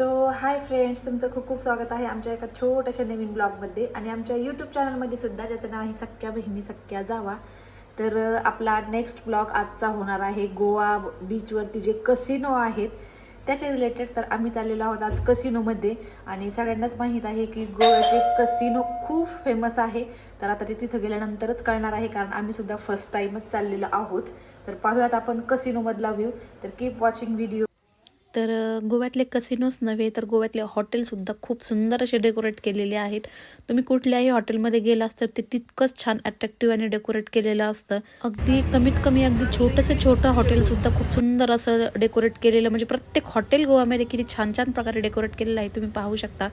So hi friends तुमचं खूप खूप स्वागत आहे आमच्या एका छोट्याशा नवीन ब्लॉगमध्ये आणि आमच्या यूट्यूब चॅनलमध्ये सुद्धा ज्याचं नाव आहे सख्या बहिणी सख्या जावा. तर आपला नेक्स्ट ब्लॉग आजचा होणार आहे गोवा बीचवरती जे कसिनो आहेत त्याच्या रिलेटेड तर आम्ही चाललेलो आहोत आज कसिनोमध्ये आणि सगळ्यांनाच माहीत आहे की गोव्याचे कसिनो खूप फेमस आहे तर आता ते तिथं गेल्यानंतरच कळणार आहे कारण आम्ही सुद्धा फर्स्ट टाईमच चाललेलो आहोत. तर पाहूयात आपण कसिनोमधला व्ह्यू तर कीप वॉचिंग व्हिडिओ तर गोव्यातले कसिनोच नव्हे तर गोव्यातले हॉटेलसुद्धा खूप सुंदर असे डेकोरेट केलेले आहेत. तुम्ही कुठल्याही हॉटेलमध्ये गेलास तर ते तितकंच छान अट्रॅक्टिव्ह आणि डेकोरेट केलेलं असतं. अगदी कमीत कमी अगदी छोटंसं छोटं हॉटेलसुद्धा खूप सुंदर असं डेकोरेट केलेलं म्हणजे प्रत्येक हॉटेल गोव्यामध्ये किती छान छान प्रकारे डेकोरेट केलेलं आहे तुम्ही पाहू शकता.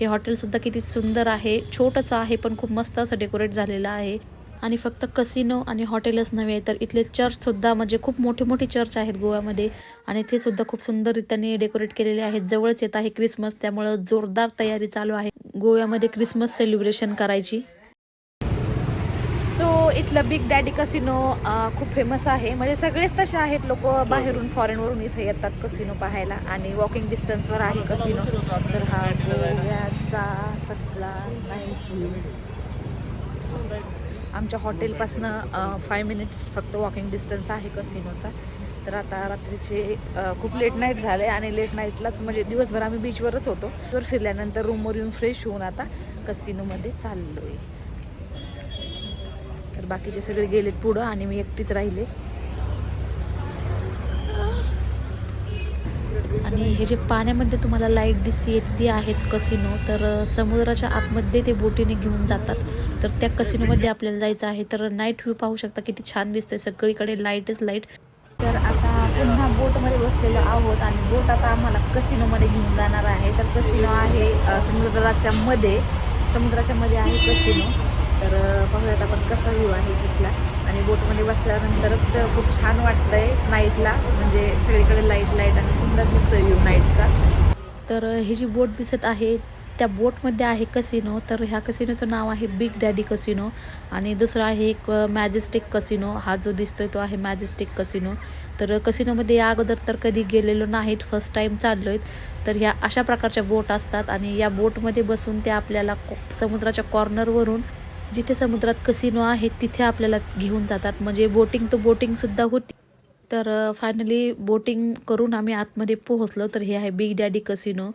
हे हॉटेलसुद्धा किती सुंदर आहे छोटंसं आहे पण खूप मस्त असं डेकोरेट झालेलं आहे. आणि फक्त कसिनो आणि हॉटेलच नव्हे तर इथले चर्चसुद्धा म्हणजे खूप मोठे मोठे चर्च आहेत गोव्यामध्ये. आणि ते सुद्धा खूप सुंदररीत्याने डेकोरेट केलेले आहेत जवळच येत आहे क्रिसमस त्यामुळं जोरदार तयारी चालू आहे गोव्यामध्ये क्रिसमस सेलिब्रेशन करायची. सो इथलं बिग डॅडी कसिनो खूप फेमस आहे. म्हणजे सगळेच तसे आहेत लोक बाहेरून फॉरेनवरून इथे येतात कसिनो पाहायला. आणि वॉकिंग डिस्टन्सवर आहे कसिनो. तर हा गोव्याचा सगळा. आमच्या हॉटेलपासनं फाय मिनिट्स फक्त वॉकिंग डिस्टन्स आहे कसिनोचा तर आता रात्रीचे खूप लेट नाईट झाले आणि लेट नाईटलाच म्हणजे दिवसभर आम्ही बीचवरच होतो. तर फिरल्यानंतर रूमवर येऊन फ्रेश होऊन आता कसिनोमध्ये चाललो आहे तर बाकीचे सगळे गेलेत पुढं आणि मी एकटीच राहिले. आणि हे जे पाण्यामध्ये तुम्हाला लाइट दिसते ती आहेत कसिनो तर समुद्राच्या आतमध्ये ते बोटीने घेऊन जातात. तर त्या कसिनोमध्ये आपल्याला जायचं आहे. तर नाईट व्ह्यू पाहू शकता किती छान दिसतोय. सगळीकडे लाईटच लाइट तर आता पुन्हा बोटमध्ये बसलेलो आहोत आणि बोट आता आम्हाला कसिनोमध्ये घेऊन जाणार आहे. तर कसिनो आहे समुद्राच्या मध्ये. समुद्राच्या मध्ये आहे कसिनो. तर पाहूयात आपण कसा व्ह्यू आहे तिथला. आणि बोटमध्ये बसल्यानंतरच खूप छान वाटतंय नाईटला म्हणजे सगळीकडे लाइट लाइट आणि सुंदर दिसतोय व्ह्यू नाईटचा तर ही जी बोट दिसत आहे त्या बोटमध्ये आहे कसिनो तर ह्या कसिनोचं नाव आहे बिग डॅडी कसिनो आणि दुसरा आहे एक मॅजेस्टिक कसिनो हा जो दिसतोय तो आहे मॅजेस्टिक कसिनो तर कसिनोमध्ये या अगोदर तर कधी गेलेलो नाहीत फर्स्ट टाईम चाललो आहेत तर ह्या अशा प्रकारच्या बोट असतात आणि या बोटमध्ये बसून त्या आपल्याला समुद्राच्या कॉर्नरवरून जिथे समुद्रात कसिनो आहे तिथे आपल्याला घेऊन जातात. म्हणजे बोटिंग तर बोटिंगसुद्धा होती. तर फायनली बोटिंग करून आम्ही आतमध्ये पोहोचलो. तर हे आहे बिग डॅडी कसिनो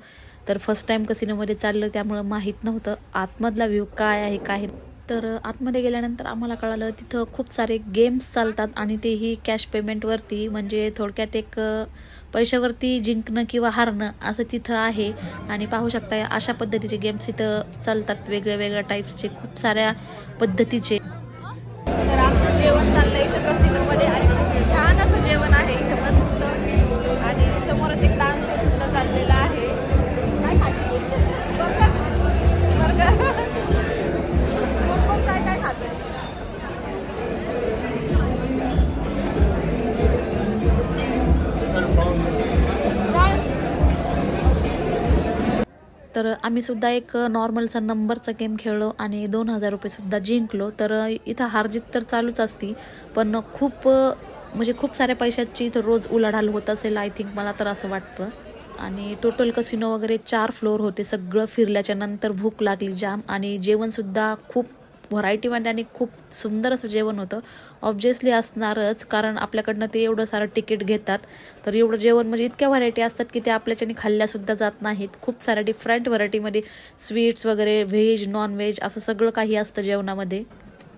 तर फर्स्ट टाईम कसिनोमध्ये चाललं त्यामुळं माहीत नव्हतं आतमधला व्ह्यू काय आहे काय तर आतमध्ये गेल्यानंतर आम्हाला कळालं तिथं खूप सारे गेम्स चालतात आणि तेही कॅश पेमेंटवरती म्हणजे थोडक्यात एक पैशावरती जिंकणं किंवा हारणं असं तिथं आहे. आणि पाहू शकता अशा पद्धतीचे गेम्स इथं चालतात वेगळ्या वेगळ्या टाईप्सचे खूप साऱ्या पद्धतीचे. तर आम्ही सुद्धा एक नॉर्मलचा नंबरचा गेम खेळलो आणि दोन हजार रुपये सुद्धा जिंकलो. तर इथं हारजीत तर चालूच असती पण खूप म्हणजे खूप साऱ्या पैशाची इथं रोज उलाढाल होत असेल आय थिंक मला तर असं वाटतं. आणि टोटल कसिनो वगैरे चार फ्लोअर होते सगळं फिरल्याच्या नंतर भूक लागली जाम. आणि जेवणसुद्धा खूप व्हरायटीमध्ये आणि खूप सुंदर असं जेवण होतं. ऑब्वियसली असणारच कारण आपल्याकडनं ते एवढं सारं तिकीट घेतात. तर एवढं जेवण म्हणजे इतक्या व्हरायटी असतात की ते आपल्याच्याने खाल्ल्यासुद्धा जात नाहीत. खूप साऱ्या डिफरंट व्हरायटीमध्ये स्वीट्स वगैरे व्हेज नॉनव्हेज असं सगळं काही असतं जेवणामध्ये.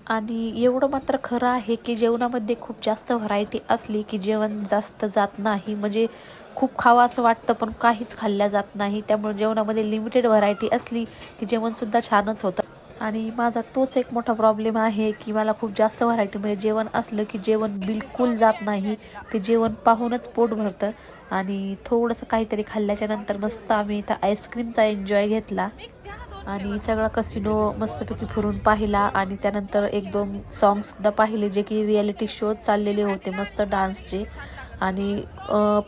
आणि एवढं मात्र खरं आहे की जेवणामध्ये खूप जास्त व्हरायटी असली की जेवण जास्त जात नाही. म्हणजे खूप खावं असं वाटतं पण काहीच खाल्ल्या जात नाही. त्यामुळे जेवणामध्ये लिमिटेड व्हरायटी असली की जेवणसुद्धा छानच होतं. आणि माझा तोच एक मोठा प्रॉब्लेम आहे की मला खूप जास्त व्हरायटीमध्ये जेवण असलं की जेवण बिलकुल जात नाही. ते जेवण पाहूनच पोट भरतं. आणि थोडंसं काहीतरी खाल्ल्याच्या नंतर मस्त आम्ही इथं आईस्क्रीमचा एन्जॉय घेतला. आणि सगळा कसिनो मस्तपैकी फिरून पाहिला. आणि त्यानंतर एक दोन सॉन्गसुद्धा पाहिले जे की रियालिटी शो चाललेले होते मस्त डान्सचे आणि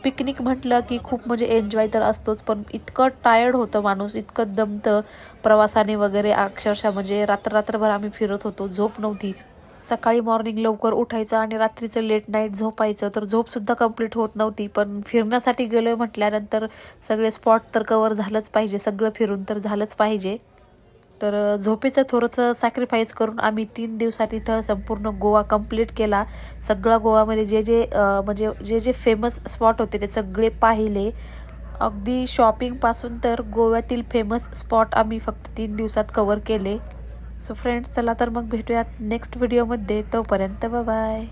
पिकनिक म्हटलं की खूप म्हणजे एन्जॉय तर असतोच पण इतकं टायर्ड होतं माणूस इतकं दमतं. प्रवासाने वगैरे अक्षरशः म्हणजे रात्र रात्रभर आम्ही फिरत होतो झोप नव्हती. सकाळी मॉर्निंग लवकर उठायचं आणि रात्रीचं लेट नाईट झोपायचं तर झोपसुद्धा कंप्लीट होत नव्हती. पण फिरण्यासाठी गेलो आहे म्हटल्यानंतर सगळे स्पॉट तर कवर झालंच पाहिजे सगळं फिरून तर झालंच पाहिजे. तर झोपेचं थोडंसं सॅक्रिफाईस करून आम्ही तीन दिवसात इथं संपूर्ण गोवा कंप्लीट केला. सगळा गोवामध्ये जे जे म्हणजे जे जे फेमस स्पॉट होते ते सगळे पाहिले. अगदी शॉपिंगपासून तर गोव्यातील फेमस स्पॉट आम्ही फक्त तीन दिवसात कवर केले. सो फ्रेंड्स चला तर मग भेटूयात नेक्स्ट व्हिडिओमध्ये तोपर्यंत बाय